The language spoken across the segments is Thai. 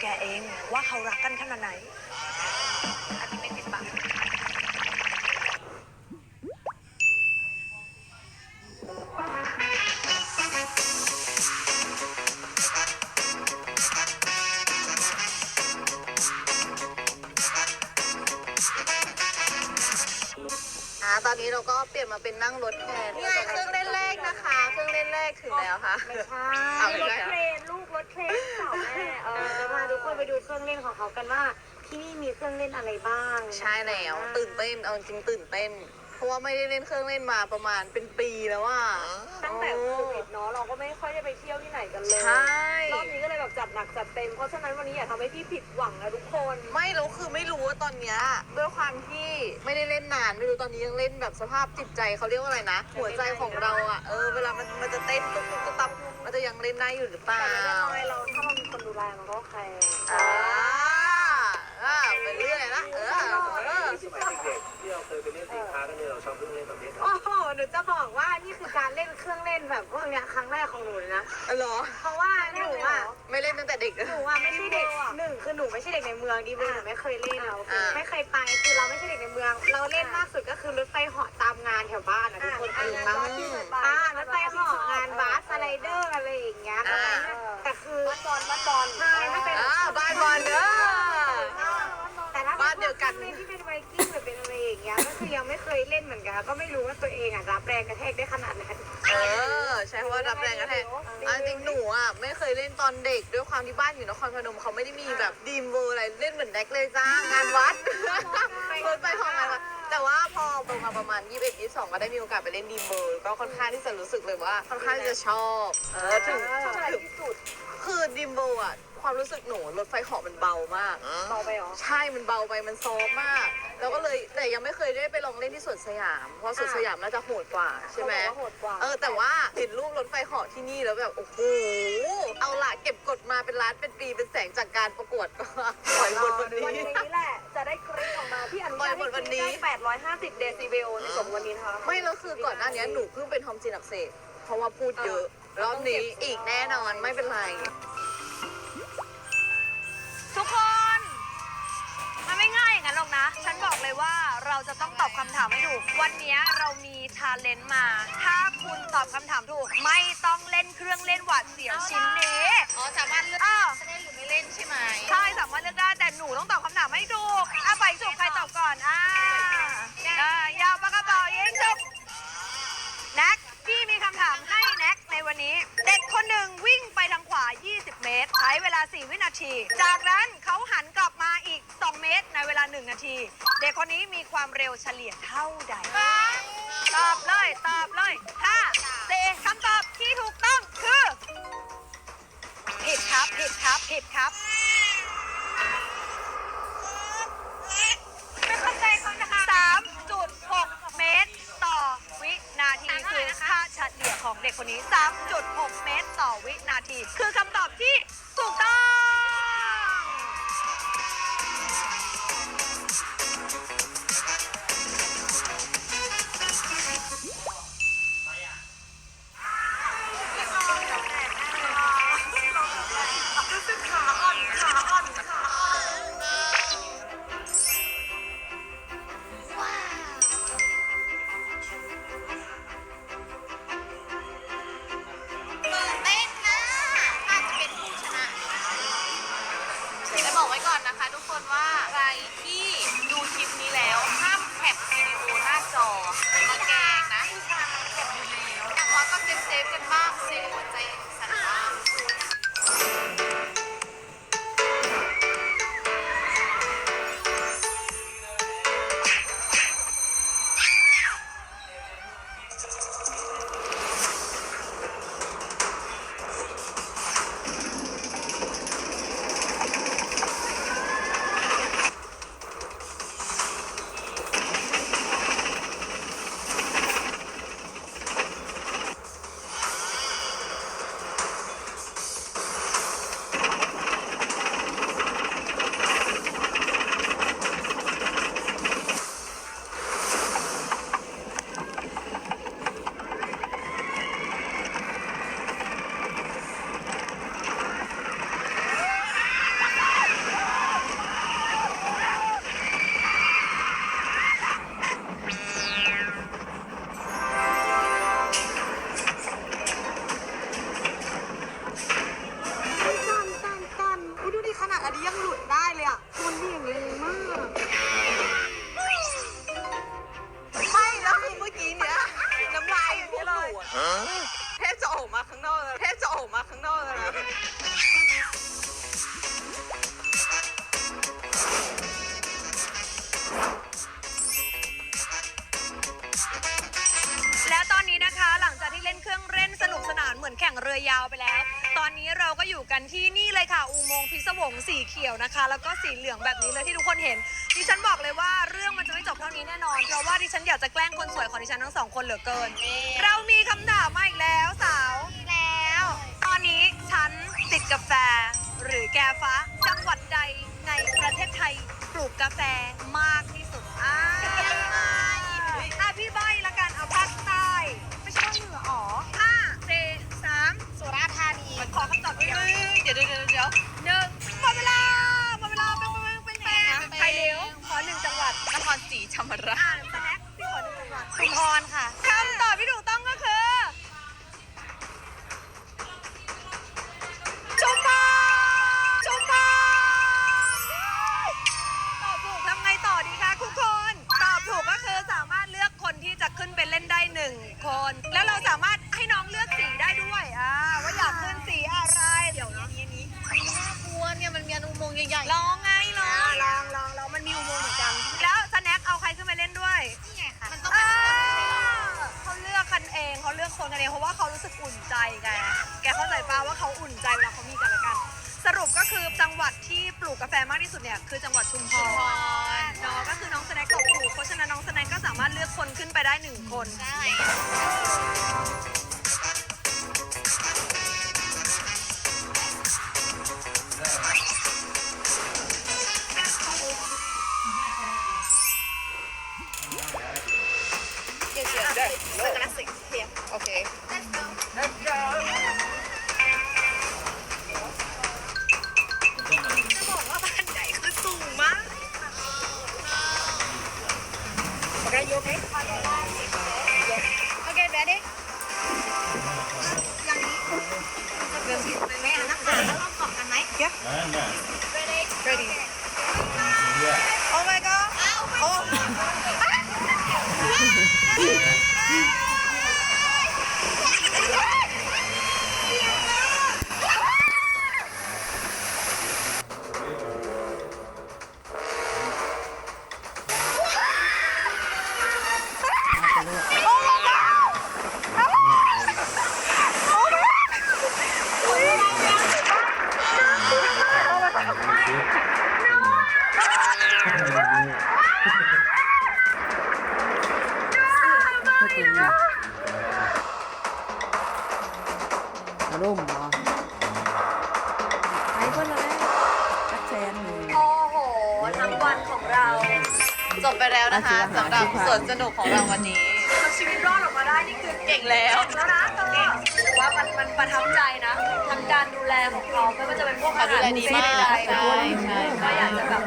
แกเองว่าเขารักกันขนาดไหน อันนี้ไม่ปิดปากอ่าตอนนี้เราก็เปลี่ยนมาเป็นนั่งรถแทนนี่ไงเครื่องเล่นเลขนะคะ เครื่องเล่นเลขถึงแล้วค่ะ ไม่ใช่ เอาไม่รใช่ถเหรอเครนลูกร ถเครนเสาแม่เออจะพาทุกคนไปดูเครื่องเล่นของเขากันว่า ที่นี่มีเครื่องเล่นอะไรบ้างใช่แล้วตื่นเต้นเอาจริงๆตื่นเต้น เพราะว่าไม่ได้เล่นเครื่องเล่นมาประมาณเป็นปีแล้วว่าตั้งแต่โควิดเนาะเราก็ไม่ค่อยได้ไปเที่ยวที่ไหนกันเลยใช่ รอบนี้ก็เลยแบบจัดหนักจัดเต็ม เพราะฉะนั้นวันนี้อย่าทำให้พี่ผิดหวังนะทุกคน ไม่แล้วคือไม่รู้ว่าตอนเนี้ยด้วยความที่ไม่ได้เล่นนานไม่รู้ตอนนี้ยังเล่นแบบสภาพจิตใจเขาเรียกว่าอะไรนะ หัวใจของเราอะเออเวลามันมันจะเต้นตุ๊บตุ๊บตุ๊บตับมันจะยังเล่นได้อยู่หรือเปล่าแต่ไม่เป็นไรเราถ้าเรามีคนดูแลมันก็โอเคอ่าอ่าไป รั้งแรกของหนูเลยนะ เหรอ เพราะว่าหนูอะไม่เล่นตั้งแต่เด็ก หนูอะไม่ใช่เด็กหนึ่งคือหนูไม่ใช่เด็กในเมืองดีเลยหนูไม่เคยเล่นอ่า ไม่เคยไปคือเราไม่ใช่เด็กในเมือง เราเล่นมากสุดก็คือรถไฟเหาะตามงานแถวบ้านนะทุกคนตื่นมาอ่ารถไฟเหาะงานบาสสไลเดอร์อะไรอย่างเงี้ยก็ไปนะแต่คือวัดบอลวัดบอลใช่ถ้าเป็น อ่าบ้านบอลเด้อ แต่ถ้าบ้านเดียวกัน ที่เป็นไวกิ้งหรือเป็นอะไรอย่างเงี้ยก็คือยังไม่เคยเล่นเหมือนกัน ก็ไม่รู้ว่าตัวเองอะรับแรงกระแทกได้ขนาดนั้น เออ ใช้คำว่ารับแรงกระแทกอันจริงหนูอะไม่เคยเล่นตอนเด็กด้วยความที่บ้านอยู่นครพนมเขาไม่ได้มีแบบดีมเวอร์อะไรเล่นเหมือนแดกเลยจ้างานวัดรถไปของงานวัดแต่ว่าพอโตมาประมาณ21 22ก็ได้มีโอกาสไปเล่นดีมเวอร์ก็ค่อนข้างที่จะรู้สึกเลยว่าค่อนข้างจะชอบ เออถึงชอบอะไรถึงที่สุด คือดีมเวอร์อะ ความรู้สึกหนูรถไฟเหาะมันเบามากเบาไปเหรอ ใช่มันเบาไปมันซอฟต์มาก แล้วก็เลยแต่ยังไม่เคยได้ไปลองเล่นที่สวนสยาม เพราะสวนสยามน่าจะโหดกว่าใช่ไหมเขาบอกว่าโหดกว่า เออแต่ว่าเห็นรูปรถไฟเหาะที่นี่แล้วแบบโอ้โหเอาละเก็บกดมาเป็นล้านเป็นปีเป็นแสงจากการประกวดก็ปล่อยบนวันนี้วันนี้แหละ จะได้กรี๊ดออกมาที่อนุญาตปล่อยหมดวันนี้ให้กรี๊ดได้850 เดซิเบลในสมวันนี้นะคะ ไม่แล้วคือก่อนหน้านี้หนูเพิ่งเป็นทอมซินอักเสบเพราะว่าพูดเยอะ รอบนี้อีกแน่นอนไม่เป็นไร ทุกคน มันไม่ง่ายอย่างนั้นหรอกนะ ฉันบอกเลยว่าเราจะต้องตอบคำถามให้ถูก วันนี้เรามีชาเลนจ์มา ถ้าคุณตอบคำถามถูก ไม่ต้องเล่นเครื่องเล่นหวาดเสียวชิ้นนี้อ๋อสามารถเลือกอ้าวจะเล่นหรือไม่เล่นใช่ไหมใช่สามารถเลือกได้แต่หนูต้องตอบคำถามให้ถูกอะไปจุบใครตอบก่อนอ่าอ่ายาวปากกระเป๋ายิงจุบแน็กพี่มีคำถามให้แน็กในวันนี้ เด็กคนหนึ่งวิ่งไปทางข วา20 เมตร ใช้เวลา 4 วินาที จากนั้นเขาหันกลับมาอีก 2 เมตรในเวลา 1 นาที เด็กคนนี้มีความเร็วเฉลี่ยเท่าใด ตอบเลย ตอบเลยห้าสี่คำตอบที่ถูกต้องคือ ผิดครับ ผิดครับ ผิดครับ อกไว้ก่อนนะคะ ทุกคนว่าใครที่ดูคลิปนี้แล้วห้ามแคปวิดีโอหน้าจอมาแกงนะมีการมาแถบดูแล้วแต่มอาก็เซฟเซฟกันบ้าง สีเขียวนะคะ แล้วก็สีเหลืองแบบนี้เลยที่ทุกคนเห็น ดิฉันบอกเลยว่าเรื่องมันจะไม่จบเท่านี้แน่นอน เพราะว่าดิฉันอยากจะแกล้งคนสวยของดิฉันทั้งสองคนเหลือเกิน เรามีคำถามมาอีกแล้วสาว แล้ว ตอนนี้ฉันติดกาแฟ หรือแกฟ้า จังหวัดใดในประเทศไทยปลูกกาแฟมากที่สุดอ่าอะพี่ใบละกันเอาภาคใต้ไม่ใช่ภาคเหนืออ๋อห้าสี่สามสุราษฎร์ธานีขอคำตอบเดียวเดี๋ยวเดี๋ยวเดี๋ยวเดี๋ยว คน แล้วเราสามารถให้น้องเลือกสีได้ด้วยอ่าว่าอยากเลือกสีอะไรเดี๋ยวนี้นี้นี้น่ากลัวเนี่ยมันมีอุโมงค์ใหญ่ๆลองไงลองลองลองลองมันมีอุโมงค์เหมือนกัน แล้วสแน็คเอาใครขึ้นมาเล่นด้วยนี่ไงค่ะมันต้องเขาเลือกกันเองเขาเลือกคนกันเองเพราะว่าเขารู้สึกอุ่นใจไงแกเข้าใจป่าว่าเขาอุ่นใจเวลาเขามีกันละกัน สรุปก็คือจังหวัดที่ ลูกกาแฟมากที่สุดเนี่ยคือจังหวัดชุมพรเนาะก็คือน้องสแน็คตอบถูกเพราะฉะนั้นน้องสแน็คก็สามารถเลือกคนขึ้นไปได้หนึ่งคน ใช่เดี๋ยวเดี๋ยวเดี๋ ได้ยกไหมโอเคเดี๋ยวดิอย่างนี้เริ่มผิดไหมอะนักข่าวแล้วลองตอบกันไหม ready ready Oh my god โร่มเหรอไปเพื่อนเลยจักแสนหนึ่ง โอ้โห ทั้งวันของเรา จบไปแล้วนะคะสำหรับสวนสนุกของเราวันนี้เอา ชีวิตรอดออกมาได้นี่คือเก่งแล้วเก่งแล้วนะเก่งถือว่ามันมันประทับใจนะทั้งการดูแลของเขาไม่ว่าจะเป็นพวกอาเขาดูหารแลดีมากใดๆใช่ใช่ ก็อยากจะแบบ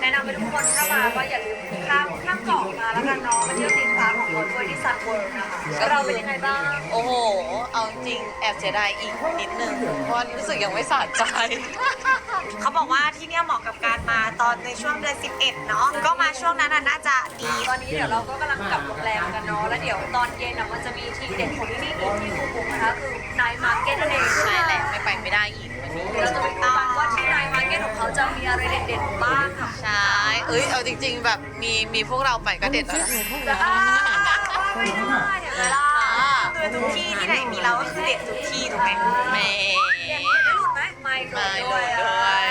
แนะนำให้ทุกคนถ้ามาก็อย่าลืมข้ามข้ามเกาะมาแล้วกันเนาะมาเที่ยวทีมพาร์คของเขาด้วยที่ซันเวิร์นะคะแล้วเราเป็นยังไงบ้าง โอ้โห เอาจริงแอบเสียดายอีกนิดนึง เพราะว่ารู้สึกยังไม่สะใจ เขาบอกว่าที่ เนี่ยเหมาะกับการมาตอนในช่วงเดือน 11 เนาะก็มาช่วงนั้นน่ะน่าจะดีตอนนี้เดี๋ยวเราก็กำลังกลับโรงแรมกันเนาะแล้วเดี๋ยวตอนเย็นอะมันจะมีทีเด็ดของที่นี่อีกที่คูบุกนะคะคือนายมาร์เก็ตนั่นเองใช่แหละไม่ไปไม่ได้อีกวันนี้เดี๋ยวเราจะไปดูกันว่าที่นายมาร์เก็ตของเขาจะมีอะไรเด็ดๆบ้างค่ะใช่เอ้ยเอาจริง ๆ แบบมีมีพวกเราไปก็เด็ดแล้วนะอ่าไม่ได้เดี๋ยวเวลาคือทุกที่ที่ไหนมีเราก็คือเด็ดทุกที่ถูกไหมแหม่เด็ดไม่หลุดไหมไม่หลุดด้วย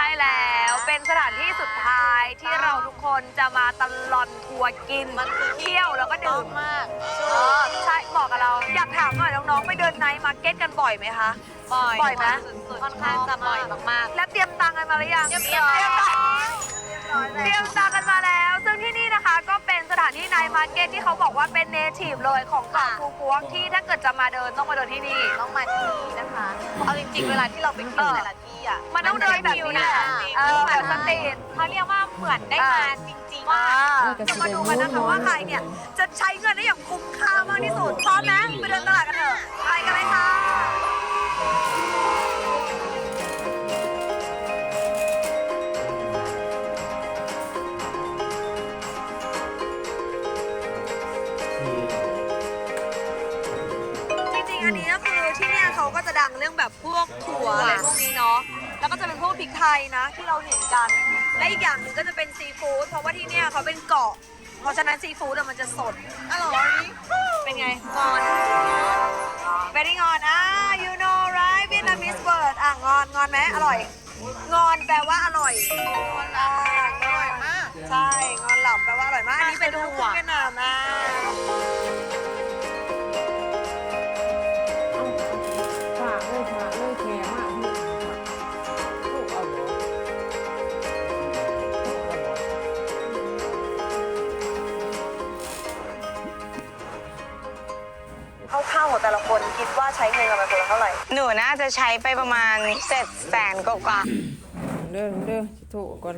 ช่แล้วเป็นสถานที่สุดท้ายที่เราทุกคนจะมาตลอนทัวร์กินมันคือเที่ยวแล้วก็ชอดื่บมมากเออใช่บอกกับเรา อยากถามหน่อยน้องๆไปเดินไนท์มาร์เก็ตกันบ่อยไหมคะ บ่อยบ่อยไหมสุดๆค่อนข้างจะบ่อยมาก และเตรียมตังค์กันมาหรือยังเตรียมตังค์เตรียมตังค์เตรียมตังค์กันมาแล้ว ซึ่งที่นี่นะคะก็เป็นสถานที่ไนท์มาร์เก็ตที่เขาบอกว่าเป็นเนทีฟเลยของเกาะค่ะภูกวงที่ถ้าเกิดจะมาเดินต้องมาเดินที่นี่ๆต้องมาที่นี่นะคะ เอาจริงๆ เวลาที่เราไปกินแต่ละที่ อะมันต้องเดินแบบนี้นะเออแบบสตรีทเขาเรียกว่าเหมือนได้งานจริงๆอ่าว่าจะมาดูกันนะคะว่าใครเนี่ย จะใช้เงินได้อย่างคุ้มค่ามากที่สุดพร้อมนะไปเดินตลาดกันเถอะ ไทยนะที่เราเห็นกัน และอีกอย่างหนึ่งก็จะเป็นซีฟู้ดเพราะว่าที่เนี่ยเขาเป็นเกาะ เพราะฉะนั้นซีฟู้ดอะมันจะสดอร่อยเป็นไงงอน very งอนอ่า you know right Vietnamese word อะงอนงอนไหมอร่อย งอนแปลว่าอร่อยงอนอะงออร่อยนมากใช่งอนหล่ำแปลว่าอร่อยมากอันนี้เป็นลูกครึ่งเวียดนามอะฝากเลยฝากเลยแข็ง แต่ละคนคิดว่าใช้เงินกันไปคนละเท่าไหร่ หนูน่าจะใช้ไปประมาณ7แสนกว่าเด้อเด้อสิโถูกก่อน